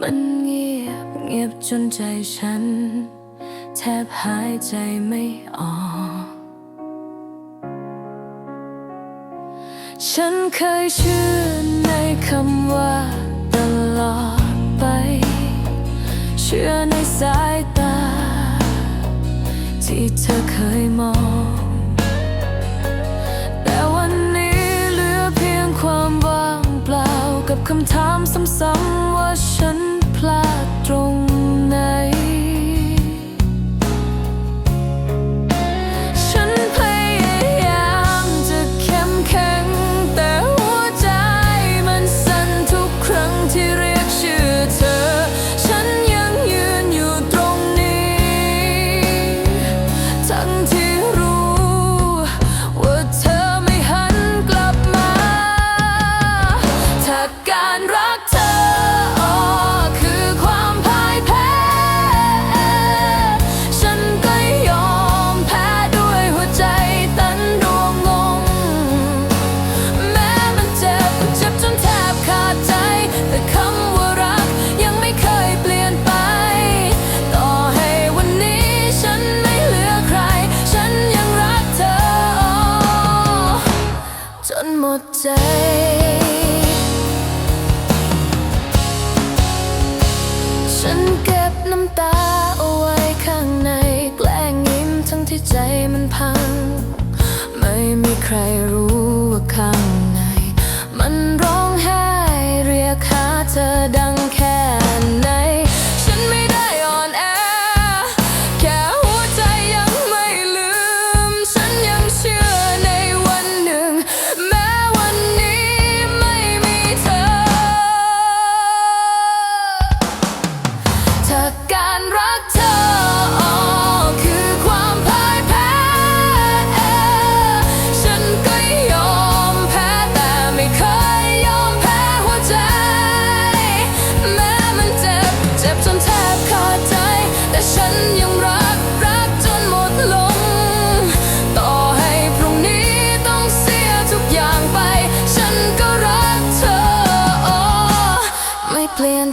มันเงียบเงียบจนใจฉัน แทบหายใจไม่ออก ฉันเคยเชื่อในคำ ที่เธอเคยมอง แต่วันนี้เหลือเพียงความว่างเปล่ากับคำถามซ้ำๆ ฉันเก็บน้ำตาไว้ข้างใน แกล้งยิ้มทั้งที่ใจมันพัง ไม่มีใครรู้